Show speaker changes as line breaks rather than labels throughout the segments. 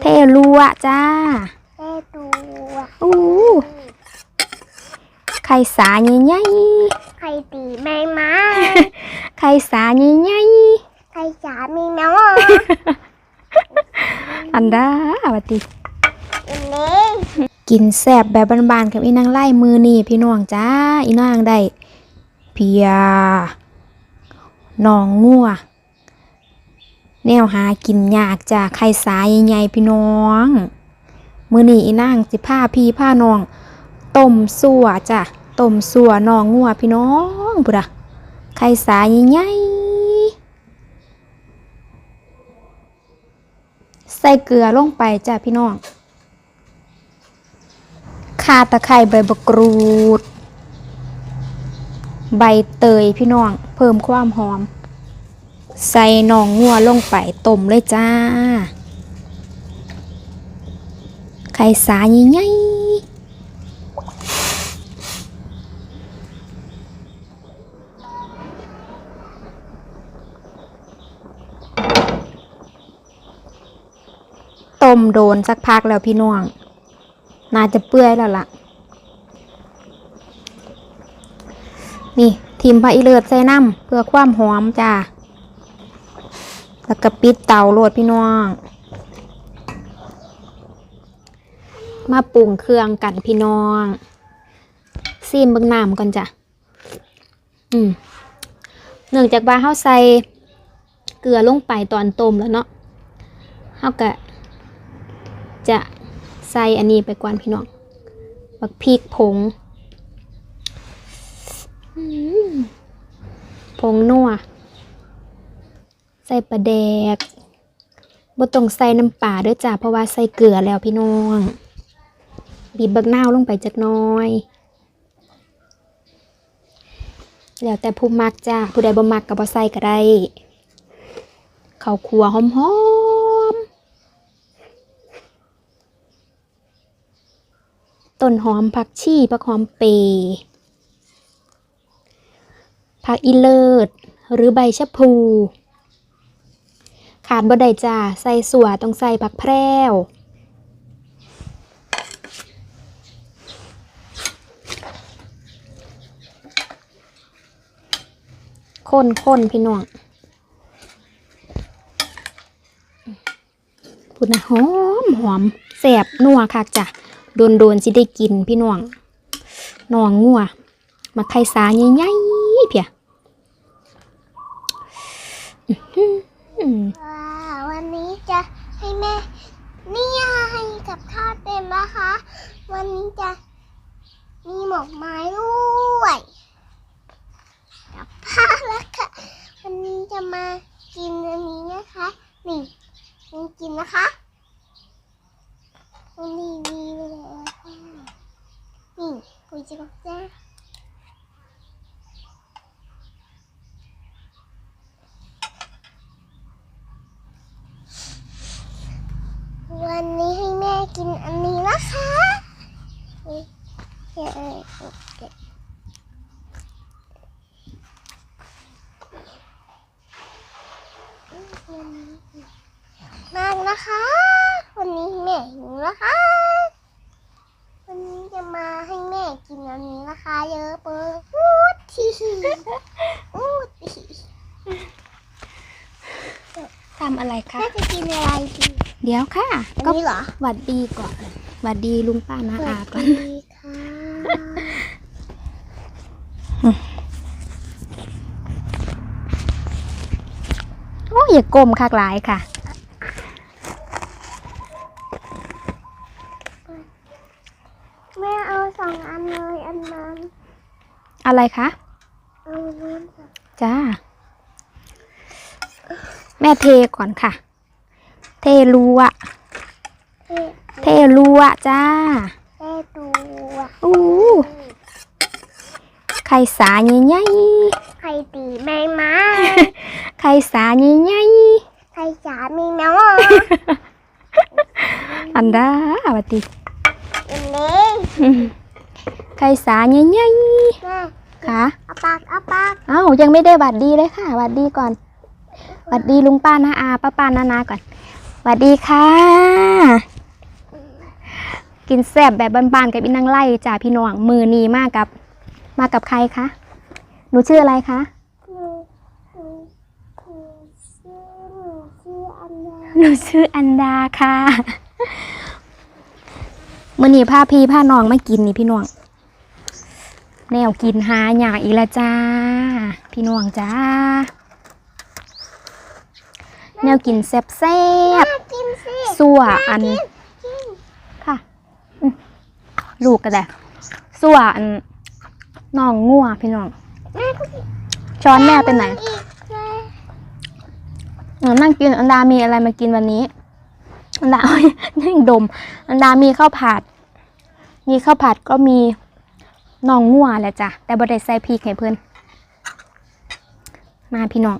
เทรัวจ้า
เท่ตัว
อู้ไข่สาใหญ่
ใครตีแมงมา
ๆไข่สาใหญ่
ใครสามีน้อง
ๆอันดาวัติ
อันนี้
กินแซ่บแบบบานๆกับอีนางไล่มือนี่พี่น้องจ้าอีนางได้เพียหนองงัว แนวหากินยากจ้าไข่สาใหญ่ๆพี่น้อง มือนี่อีนางสิผ้าพี่ผ้านองต้มสัวจ้ะต้มสัวนองงัวพี่น้องบุระไข่สาใหญ่ใส่เกลือลงไปจ้ะพี่น้องข่าตะไคร้ใบมะกรูด ใบเตยพี่น้อง เพิ่มความหอม ใส่หนองงัวลงไปต้มเลยจ้า ไข่สาใหญ่ๆต้มโดนสักพักแล้วพี่น้อง น่าจะเปื่อยแล้วล่ะ นี่ทิมพระอีเลิศใส่น้ำเพื่อความหอมจ้า แล้วก็ปิดเตาโหลดพี่น้อง มาปรุงเครื่องกันพี่น้องซีมเบิ่งน้ำก่อนจ้ะ อืมเนื่องจากว่าเฮาใส่เกลือลงไปตอนต้มแล้วเนาะเฮาก็จะใส่อันนี้ไปก่อนพี่น้อง บักพริกผงผงนัว ส่ปลาแดกบ่ต้องใส่น้ำปลาด้วยจ้ะเพราะว่าใส่เกลือแล้วพี่น้อง บีบบักนาวลงไปจักน้อย แล้วแต่ผู้มักจ้าผู้ใดบ่มักก็บ่ใส่ก็ได้ข้าวคั่วหอมๆต้นหอมผักชีผักหอมเปรย์ผักอีเลิศหรือใบชะพู ขาดบ่ได้จ้า ใส่สัวต้องใส่ผักแพรวคนคนพี่น้องพูดนะหอมหอมแสบนัวคักจ้ะ โดนโดนสิได้กินพี่น้องนองงัวมาไข่สาใหญ่ๆเพียอื้อหือ
ว้าวันนี้จะให้แม่เนี่ยให้กับข้าวเต็มนะคะ วันนี้จะมีหมกไม้ด้วยกับผ้าแล้วค่ะ วันนี้จะมากินอันนี้นะคะ นี่นี่กินนะคะนี่นี่เลยค่ะนี่คุยจะบอกจ้า วันนี้ให้แม่กินอันนี้นะคะนี่เดี๋ยวเอาโอเคมากนะคะ วันนี้แม่หิวนะคะ วันนี้จะมาให้แม่กินอันนี้นะคะ เยอะเปิดอูดทีอูดที
ทำอะไรคะ
แม่จะกินอะไรดี
เดี๋ยวค่ะ
อัน
ก็
นี้เหรอ
หวัดดีก่อนหวัดดีลุงป้านะอาก่อน
ดีค่ะ
โอ้ยอย่ากลมคักหลายค่ะ
แม่เอาสองอันเลยอันนั้น
อะไรคะ
เอานู้นค่ะ
จ้า แม่เทก่อนค่ะ เทรัว
เท่
เทรัวจ้า
เท่ตัว
อู้ไข่สาใหญ่
ใครตีแมงมา
ๆไข่สาใหญ่
ใครสามีน้อง
ๆอันดาวัติ
อันนี้
ไข่สาใหญ่
แม่
ๆค่ะ
เอาปากเอาปาก
เอ้ายังไม่ได้หวัดดีเลยค่ะหวัดดีก่อนหวัดดีลุงป้านาอาป้าป้านานาก่อน สวัสดีค่ะ กินแซ่บแบบบ้านๆกับอีนางไล่จ่าพี่น้องมือนีมากกับ มากับใครคะหนูชื่ออะไรคะ
หนูหนูหนูชื่อหนูชื่ออันนา
หนูชื่ออันดาค่ะมือนีพาพี่พาน้องมากินนี่พี่น้องแนวกินหาอย่างอีกแล้วจ้า พี่น้องจ้า แนวกินแซ่บแซ่บ
น่ากินสิ
ๆสั่วอัน
กิน
ค่ะอืมลูกก็ได้สั่วอันน้องงัวพี่น้อง
แม่ก็กิน
ช้อนแม่เป็นไหน
อีกเลย
เออนั่งกินอันดามีอะไรมากินวันนี้ อันดานั่งดม อันดามีข้าวผัด มีข้าวผัดก็มีน้องงัวแหละจ้ะแต่บ่ได้ใส่พริกให้เพื่อนมาพี่น้อง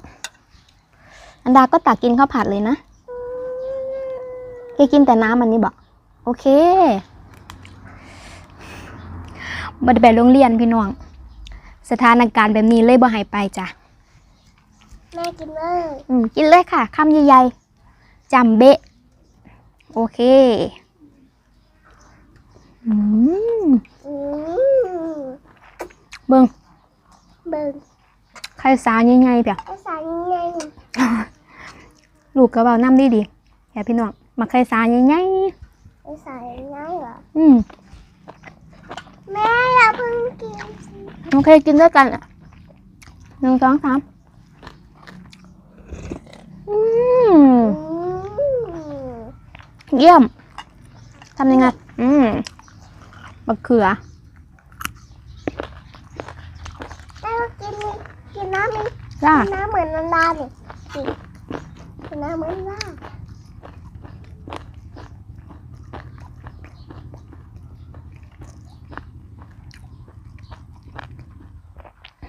อันดาก็ตักกินข้าวผัดเลยนะแกกินแต่น้ำมันนี่บอก โอเคบ่ได้ไปโรงเรียนพี่น้อง สถานการณ์แบบนี้เลยบ่ใหายไปจ้ะ
แม่กินเลย
อืมกินเลยค่ะคำใหญ่ๆจำเบะ โอเค อืม
อืม
เบิ่ง
เบิ่ง
ไข่สาใหญ่ๆเปีย
ภาษายังไง
ลูกกระเป๋าน้ำดีดีๆอย่าพี่น้องมาไข่สาใหญ่
ภาษายังไงเหรอ
ๆอืม
แม่อย่าเพิ่งกินสิ
โอเคกินด้วยกันอะหนึ่งสองสามอืม
อืม
เยี่ยมทำยังไงอืมมะเขือ
แม่ก็กินนี่กินน้ำนี่
จ้า
กินน้ำเหมือนนันดาเนี่ยกินกินน้ำเหมือนนันดา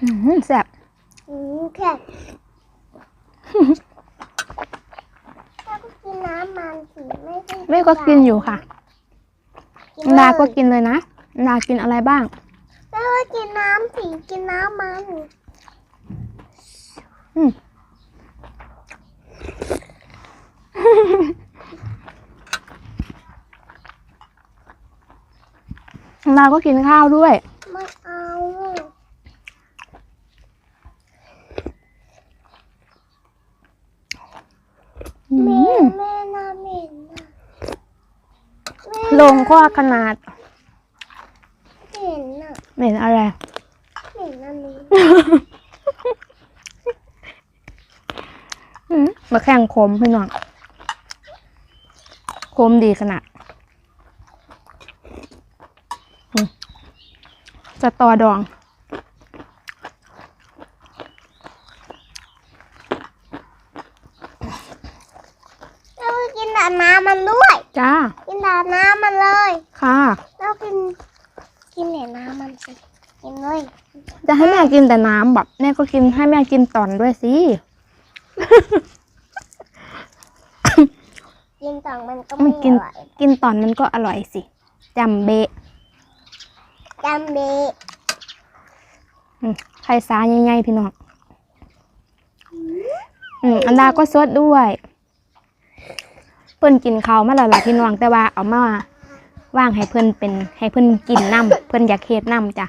อืมแซ่บ
อืมแค่แม่ก็กินน้ำมันสิไม่ใช่
แม่ก็กินอยู่ค่ะ
กิน
อันดาก็กินเลยนะอันดากินอะไรบ้าง
แม่ก็กินน้ำสิกินน้ำมัน
อืม อันดาก็กินข้าวด้วย
ไม่เอา
อื
แม่
ม
แม่น่าเหม็นนะแม่
ลงข้อขนาด
เหม็นน่ะ
เหม็นอะไร
เหม็นอันนี้
อืมมาแข่งคมพี่น้อง คมดีขนาดอืมจะต่อดอง
แม่ก็กินแต่น้ำมันด้วย
จ้า
กินแต่น้ำมันเลย
ค่ะ
แล้วกิน กินแต่น้ำมันสิ กินเลย
จะให้แม่กินแต่น้ำแบบแม่ก็กินให้แม่กินต่อนด้วยสิ
กินต่างมันก็
มั
ไม่
นกิ
อนร่อย
กินต่อนมันก็อร่อยสิจำเบะ
จำเบะ
อืมไข่ซาใหญ่ๆพี่น้องอืมอันดาก็สดด้วยเพิ่นกินข้าวมาแล้วล่ะพี่น้องแต่ว่าเอามาว่างให้เพิ่นเป็น ให้เพิ่นกินน้ำเพิ่นอยากเฮ็ดน้ำจ้ะ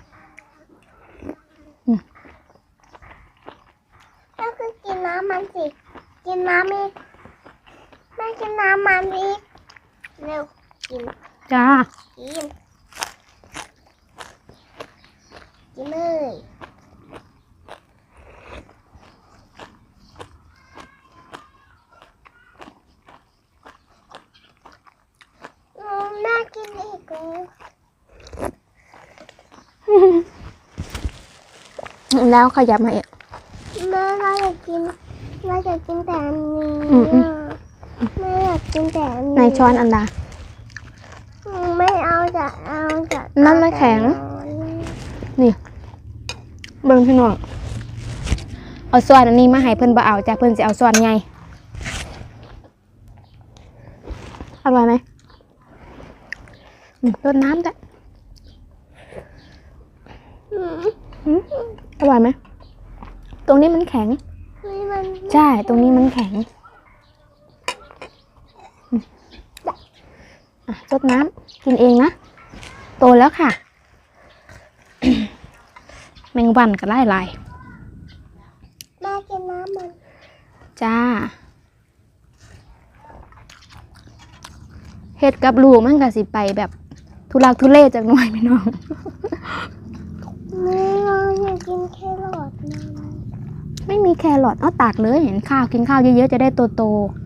ก็คือกินน้ำมันสิ กินน้ำอีก แม่กินน้ำมันอีกเร็วกิน
จ้า
กินกินเลยอืมแม่กินอีกแล้ว
แล้วขยับมาอีก
แม่เราอยากกินเราอยากกินแต่อันนี้ กกินแต่อันนี้
ในช้อนอันดา
อืมไม่เอาจะเอาจะ
นั่นไม่แข็งนี่เบิ่งพี่น้องเอาส่วนอันนี้มาให้เพิ่นบ่เอาจ้ะเพิ่นสิเอาส่วนใหญ่อร่อยไหมอืมต้นน้ำจ้ะ
อืม
อืมอร่อยไหมตรงนี้มันแข็ง
นี่มัน
ใช่ ตรงนี้มันแข็ง อะซดน้ำกินเองนะ โตแล้วค่ะ แมงวันก็ไล่ลาย
แม่กินน้ำมัน
จ้าเฮ็ดกับลูกมันก็สิไปแบบทุลักทุเลจากหน่อยพี่น้อง
แม่เราอยากกินแครอทนะ
ไม่มีแครอทเอาตากเลยเห็นข้าวกินข้าวเยอะๆจะได้โตโตๆ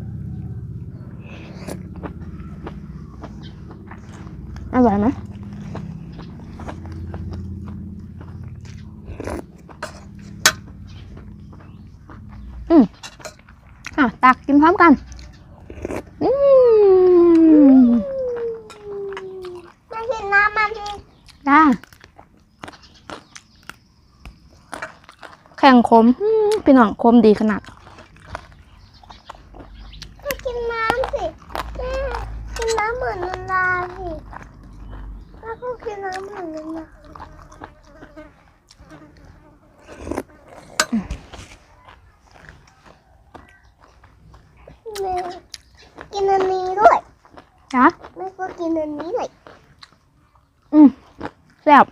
อร่อยไหมอืมอะตักกินพร้อมกัน อืม
แม่กินน้ำมันดิ
จ้าแข่งคมอืมพี่น้องคมดีขนาด
แม่กินน้ำสิแม่กินน้ำเหมือนนันลาสิแล้วก็กินน้ำเหมือนนันลาแม่กินอันนี้ด้วย
จ้า
แม่ก็กินอันนี้ด้วย
อืมแซ่บ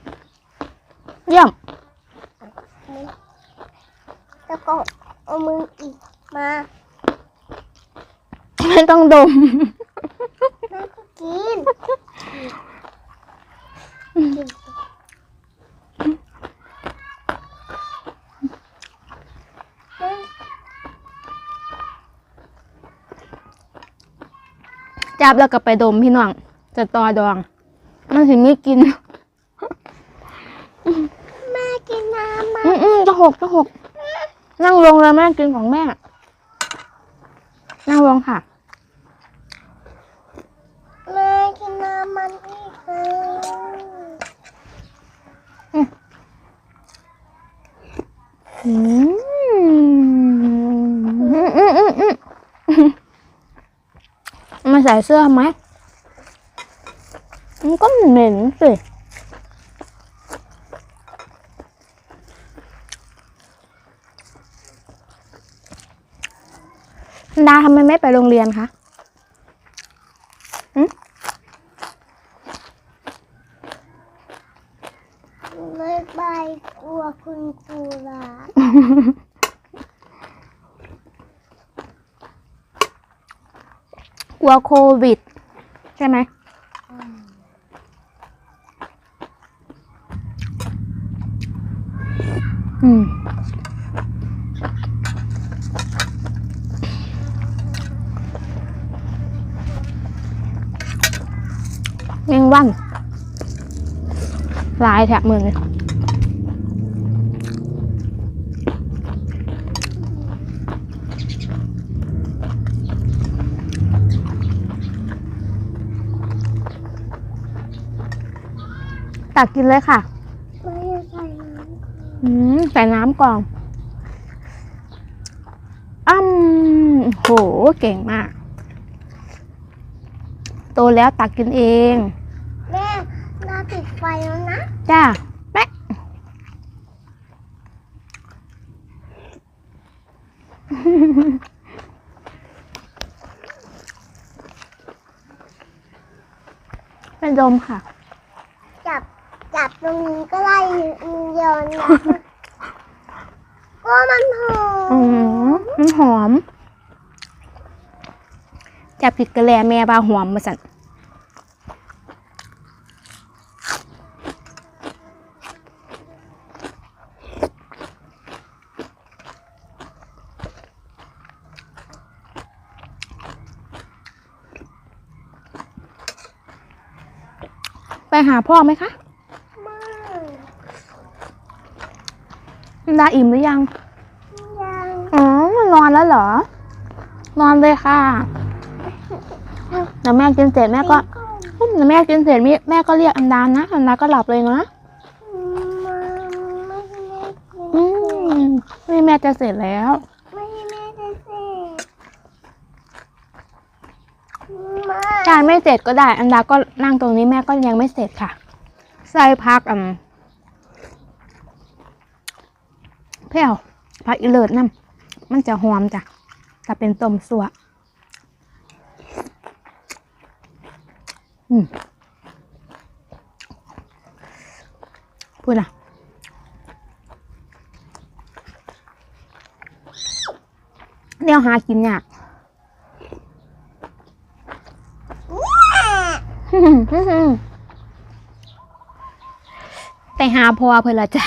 เยี่ยม
แล้วก็เอามืออีกมา
ไม่ต้องดม
แม่ก็กินกินแม่
จับแล้วก็ไปดมพี่น้อง จะตอดอง มันถึงไม่กิน
แม่กินน้ำมา
อืมอืมจะหกจะหก นั่งลงเลยแม่กินของแม่ นั่งลงค่ะ
แม่กินน้ำมันอีกแล้ว
อืมอืมอืมอืมอืมมาใส่เสื้อไหมมันก็เหม็นสิ ดาทำไมไม่ไปโรงเรียนคะ
ไม่ไปกลัวคุณครูละ
กลัวโควิด ใช่ไหม อืม แมงวันห ลายแถบมือเลยตักกินเลยค่ะ
ไม่ใส่น้ำ
อืมใส่น้ำก่อนอ้ำโห เก่งมาก โตแล้วตักกินเอง
แม่น้าปิดไฟแล้วนะ
จ้าแป๊ะเป็นดมค่ะ
จับจับตรงนี้ก็ได้โยนนะก็มันหอ
อื
ม
มมันหอม จับผิดกระแลแม่บาหอมมาสั่น หาพ่อไหมคะ
มาก
ดาอิ่มหรือยัง
ยัง
อ๋อมันนอนแล้วเหรอ นอนเลยค่ะเดี๋ยวแม่กินเสร็จแม่ก็เดี๋ยวแม่กินเสร็จมิแม่ก็เรียกอันดานะ อันดาก็หลับเลยนะ
มาไม่ให้แม่กิน
อืมนี่แม่จะเสร็จแล้ว
ไม่ให้แม่ได้เสร็จ มา
ใช่ไม่เสร็จก็ได้ อันดาก็นั่งตรงนี้แม่ก็ยังไม่เสร็จค่ะ ใส่พักอืมเพี้ยวพักอีเลิศน้ำมันจะหอมจ้ะถ้าเป็นต้มสัวอืมพูดนะแนวหากินยาก ไปหาพ่อเพื่อละจ้ะ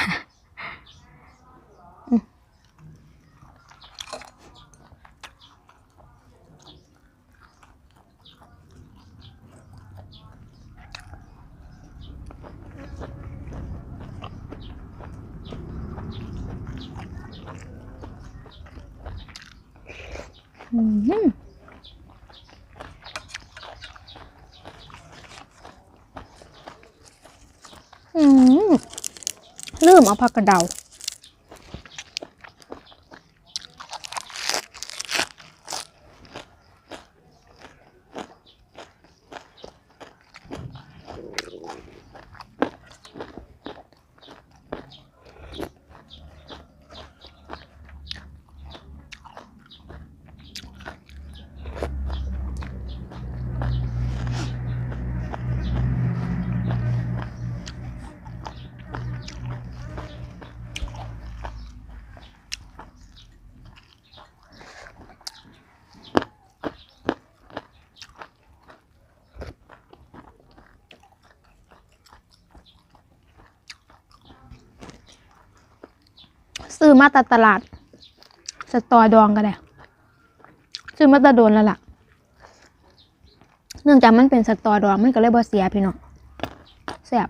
อืมอืมอืมลื มเอาผักกระเดา ซื้อ มาต่ตลาด สตอดองก็ได้ซื้อมาต่โดนแล้วล่ะ เนื่องจากมันเป็นสตอดองมันก็เลยบ่เสียพี่น้องแซ่บ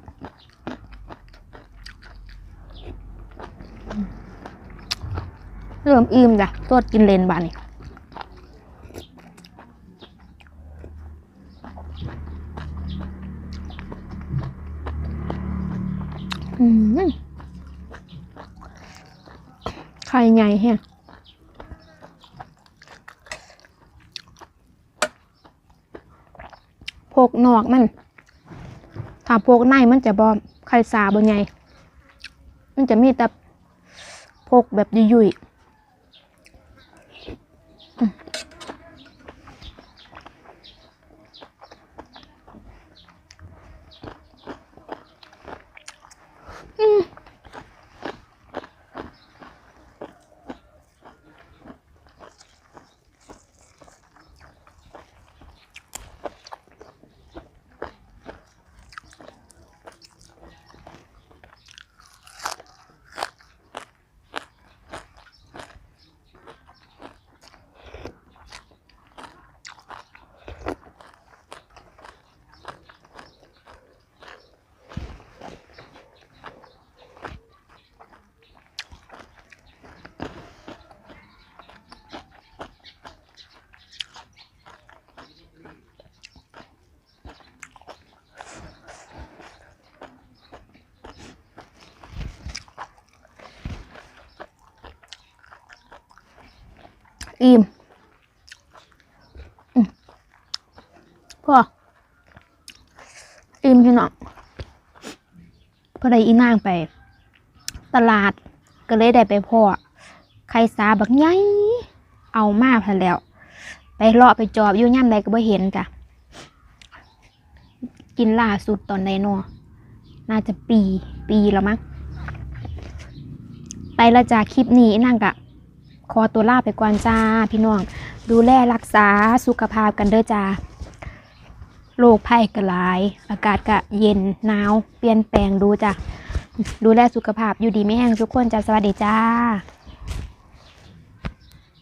เริ่มอิ่มจ้ะตรวกินเลนบานี่อืม ไข่ไงแฮะพกนอกมัน ถ้าพกในมันจะบอมไข่สาบนไงมันจะมีแต่พกแบบยุ่ยๆ อิ่มพ่ออิ่มพี่น้องพอได้อีนางไป ตลาดก็เลยได้ไปพ่อไข่สาบักไงเอามาพันแล้ว ไปเลาะไปจอบอยู่ย่ำใดก็บ่เห็นจ้ะกินล่าสุดตอนใดนอน่าจะปีปีแล้วมั้งไปละจากคลิปนี้นั่งกะ ขอตัวลาไปก่อนจ้า พี่น้อง ดูแลรักษาสุขภาพกันเด้อจ้าโรคภัยกระลาย อากาศก็เย็นหนาว เปลี่ยนแปลงดูจ้ะ ดูแลสุขภาพอยู่ดีไม่แห้งทุกคนจ้าสวัสดีจ้า